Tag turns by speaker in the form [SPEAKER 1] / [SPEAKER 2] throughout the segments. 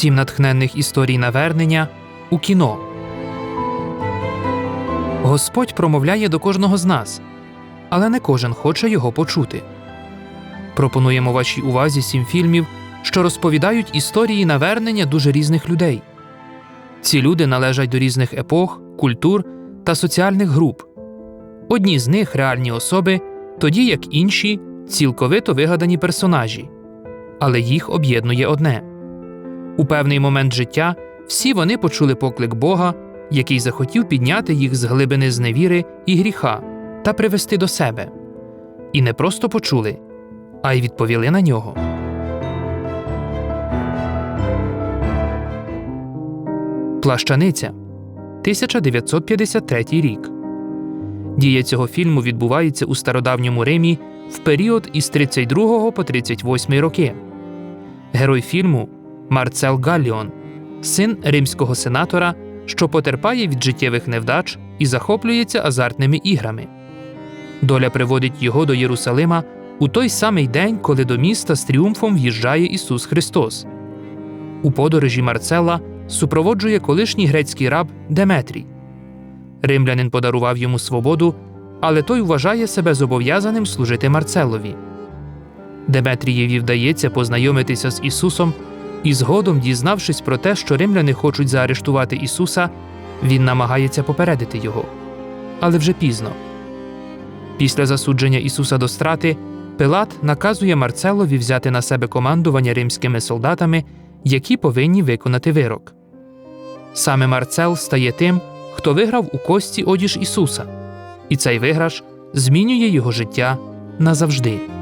[SPEAKER 1] Сім натхненних історій навернення у кіно. Господь промовляє до кожного з нас, але не кожен хоче його почути. Пропонуємо вашій увазі сім фільмів, що розповідають історії навернення дуже різних людей. Ці люди належать до різних епох, культур та соціальних груп. Одні з них реальні особи, тоді як інші цілковито вигадані персонажі, але їх об'єднує одне. У певний момент життя всі вони почули поклик Бога, який захотів підняти їх з глибини зневіри і гріха та привести до себе. І не просто почули, а й відповіли на нього. Плащаниця 1953 рік. Дія цього фільму відбувається у стародавньому Римі в період із 32 по 38 роки. Герой фільму Марцел Галліон, син римського сенатора, що потерпає від життєвих невдач і захоплюється азартними іграми. Доля приводить його до Єрусалима у той самий день, коли до міста з тріумфом в'їжджає Ісус Христос. У подорожі Марцела супроводжує колишній грецький раб Деметрій. Римлянин подарував йому свободу, але той вважає себе зобов'язаним служити Марцелові. Деметрієві вдається познайомитися з Ісусом, і згодом, дізнавшись про те, що римляни хочуть заарештувати Ісуса, він намагається попередити його. Але вже пізно. Після засудження Ісуса до страти Пилат наказує Марцелові взяти на себе командування римськими солдатами, які повинні виконати вирок. Саме Марцел стає тим, хто виграв у кості одіж Ісуса, і цей виграш змінює його життя назавжди.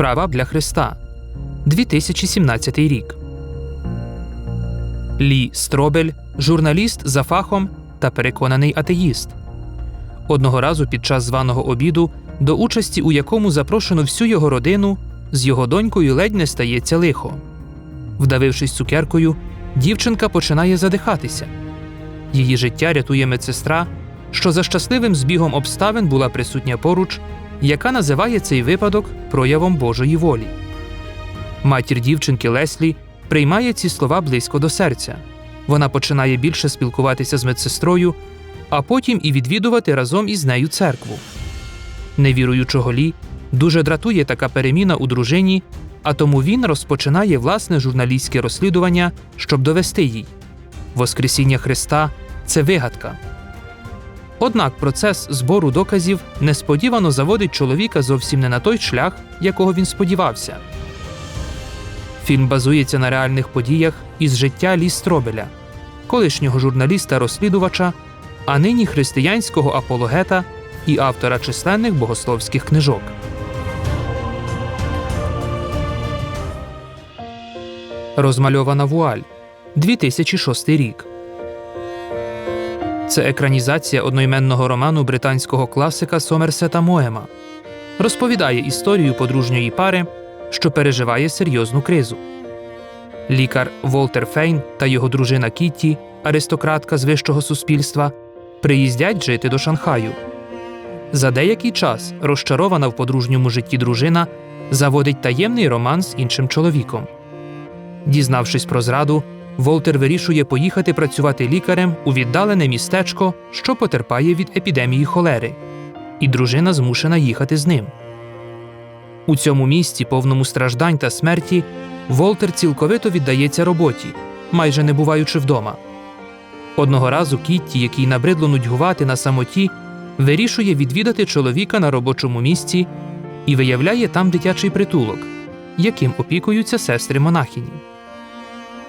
[SPEAKER 1] Справа для Христа 2017 рік. Лі Стробель, журналіст за фахом та переконаний атеїст. Одного разу під час званого обіду, до участі у якому запрошено всю його родину, з його донькою ледь не стається лихо. Вдавившись цукеркою, дівчинка починає задихатися. Її життя рятує медсестра, що за щасливим збігом обставин була присутня поруч, яка називає цей випадок проявом Божої волі. Матір дівчинки Леслі приймає ці слова близько до серця. Вона починає більше спілкуватися з медсестрою, а потім і відвідувати разом із нею церкву. Невіруючого Лі дуже дратує така переміна у дружині, а тому він розпочинає власне журналістське розслідування, щоб довести їй Воскресіння Христа це вигадка. Однак процес збору доказів несподівано заводить чоловіка зовсім не на той шлях, якого він сподівався. Фільм базується на реальних подіях із життя Лі Стробеля, колишнього журналіста-розслідувача, а нині християнського апологета і автора численних богословських книжок. Розмальована вуаль 2006 рік. Це екранізація одноіменного роману британського класика Сомерсета Моема. Розповідає історію подружньої пари, що переживає серйозну кризу. Лікар Волтер Фейн та його дружина Кітті, аристократка з вищого суспільства, приїздять жити до Шанхаю. За деякий час розчарована в подружньому житті дружина заводить таємний роман з іншим чоловіком. Дізнавшись про зраду, Волтер вирішує поїхати працювати лікарем у віддалене містечко, що потерпає від епідемії холери, і дружина змушена їхати з ним. У цьому місті, повному страждань та смерті, Волтер цілковито віддається роботі, майже не буваючи вдома. Одного разу Кітті, який набридло нудьгувати на самоті, вирішує відвідати чоловіка на робочому місці і виявляє там дитячий притулок, яким опікуються сестри монахині.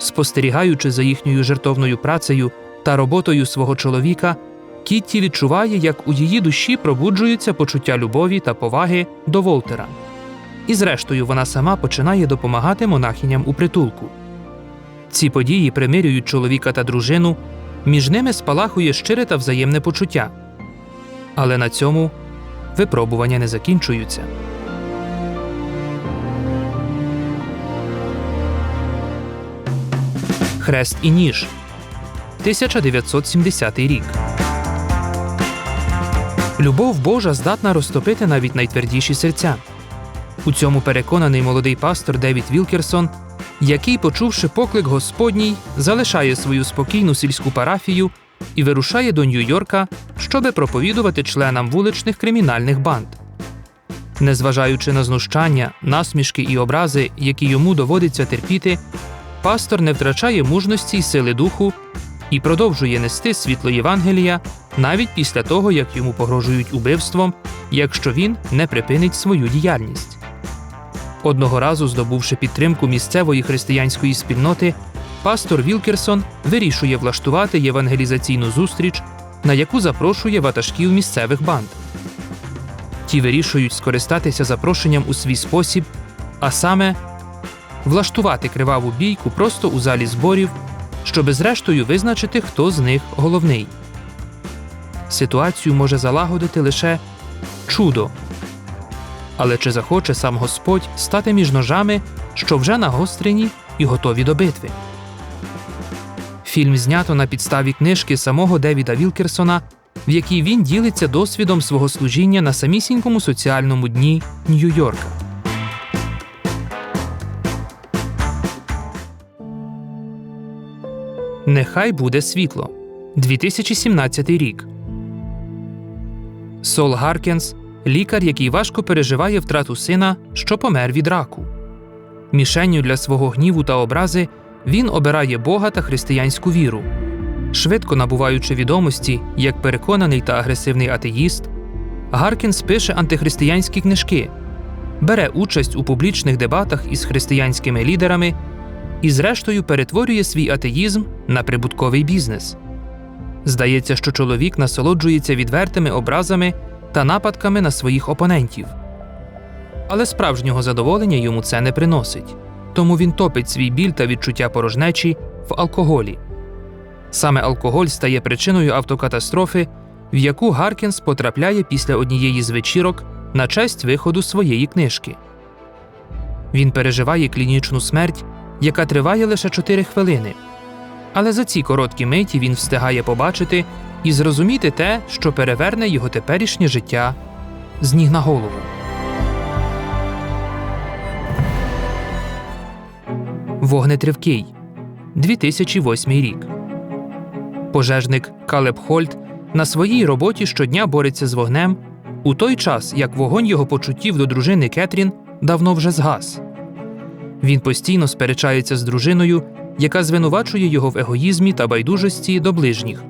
[SPEAKER 1] Спостерігаючи за їхньою жертовною працею та роботою свого чоловіка, Кітті відчуває, як у її душі пробуджуються почуття любові та поваги до Волтера. І зрештою вона сама починає допомагати монахиням у притулку. Ці події примирюють чоловіка та дружину, між ними спалахує щире та взаємне почуття. Але на цьому випробування не закінчуються. Хрест і ніж 1970 рік. Любов Божа здатна розтопити навіть найтвердіші серця. У цьому переконаний молодий пастор Девід Вілкерсон, який, почувши поклик Господній, залишає свою спокійну сільську парафію і вирушає до Нью-Йорка, щоби проповідувати членам вуличних кримінальних банд. Незважаючи на знущання, насмішки і образи, які йому доводиться терпіти, пастор не втрачає мужності й сили духу і продовжує нести світло Євангелія навіть після того, як йому погрожують убивством, якщо він не припинить свою діяльність. Одного разу, здобувши підтримку місцевої християнської спільноти, пастор Вілкерсон вирішує влаштувати євангелізаційну зустріч, на яку запрошує ватажків місцевих банд. Ті вирішують скористатися запрошенням у свій спосіб, а саме влаштувати криваву бійку просто у залі зборів, щоби зрештою визначити, хто з них головний. Ситуацію може залагодити лише чудо. Але чи захоче сам Господь стати між ножами, що вже нагострені і готові до битви? Фільм знято на підставі книжки самого Девіда Вілкерсона, в якій він ділиться досвідом свого служіння на самісінькому соціальному дні Нью-Йорка. Нехай буде світло. 2017 рік. Сол Гаркенс лікар, який важко переживає втрату сина, що помер від раку. Мішенню для свого гніву та образи він обирає Бога та християнську віру. Швидко набуваючи відомості як переконаний та агресивний атеїст, Гаркінс пише антихристиянські книжки, бере участь у публічних дебатах із християнськими лідерами і, зрештою, перетворює свій атеїзм на прибутковий бізнес. Здається, що чоловік насолоджується відвертими образами та нападками на своїх опонентів. Але справжнього задоволення йому це не приносить, тому він топить свій біль та відчуття порожнечі в алкоголі. Саме алкоголь стає причиною автокатастрофи, в яку Гаркінс потрапляє після однієї з вечірок на честь виходу своєї книжки. Він переживає клінічну смерть, яка триває лише 4 хвилини. Але за ці короткі миті він встигає побачити і зрозуміти те, що переверне його теперішнє життя з ніг на голову. Вогнетривкий 2008 рік. Пожежник Калеб Хольт на своїй роботі щодня бореться з вогнем у той час, як вогонь його почуттів до дружини Кетрін давно вже згас. Він постійно сперечається з дружиною, яка звинувачує його в егоїзмі та байдужості до ближніх,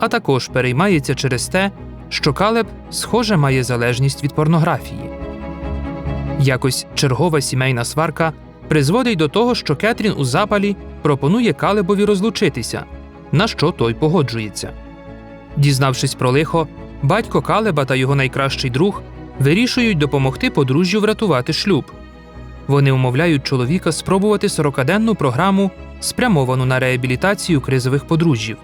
[SPEAKER 1] а також переймається через те, що Калеб, схоже, має залежність від порнографії. Якось чергова сімейна сварка призводить до того, що Кетрін у запалі пропонує Калебові розлучитися, на що той погоджується. Дізнавшись про лихо, батько Калеба та його найкращий друг вирішують допомогти подружжю врятувати шлюб. Вони умовляють чоловіка спробувати 40-денну програму, спрямовану на реабілітацію кризових подружжів.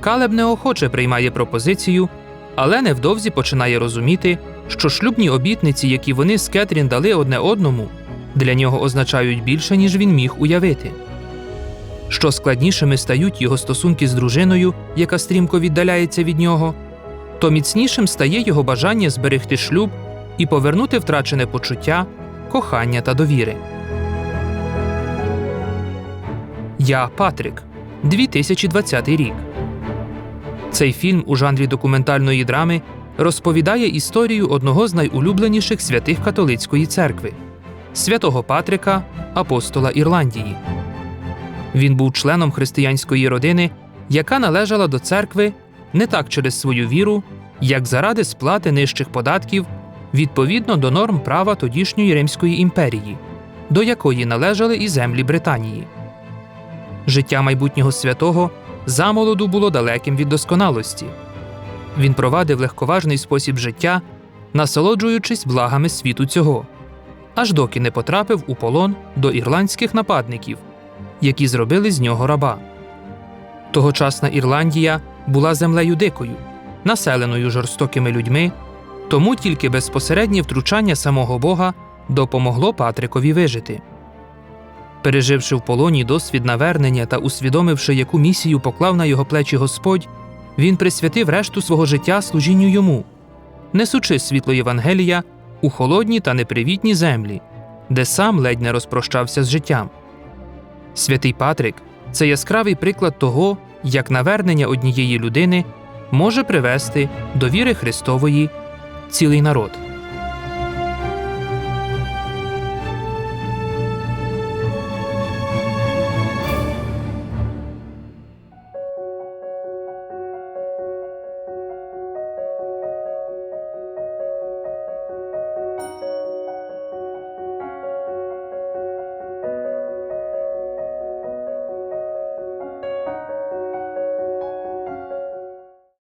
[SPEAKER 1] Калеб неохоче приймає пропозицію, але невдовзі починає розуміти, що шлюбні обітниці, які вони з Кетрін дали одне одному, для нього означають більше, ніж він міг уявити. Що складнішими стають його стосунки з дружиною, яка стрімко віддаляється від нього, то міцнішим стає його бажання зберегти шлюб і повернути втрачене почуття, кохання та довіри. Я Патрик 2020 рік. Цей фільм у жанрі документальної драми розповідає історію одного з найулюбленіших святих католицької церкви святого Патрика, апостола Ірландії. Він був членом християнської родини, яка належала до церкви не так через свою віру, як заради сплати нижчих податків відповідно до норм права тодішньої Римської імперії, до якої належали і землі Британії. Життя майбутнього святого замолоду було далеким від досконалості. Він провадив легковажний спосіб життя, насолоджуючись благами світу цього, аж доки не потрапив у полон до ірландських нападників, які зробили з нього раба. Тогочасна Ірландія була землею дикою, населеною жорстокими людьми, тому тільки безпосереднє втручання самого Бога допомогло Патрикові вижити. Переживши в полоні досвід навернення та усвідомивши, яку місію поклав на його плечі Господь, він присвятив решту свого життя служінню йому, несучи світло Євангелія у холодні та непривітні землі, де сам ледь не розпрощався з життям. Святий Патрик це яскравий приклад того, як навернення однієї людини може привести до віри Христової цілий народ.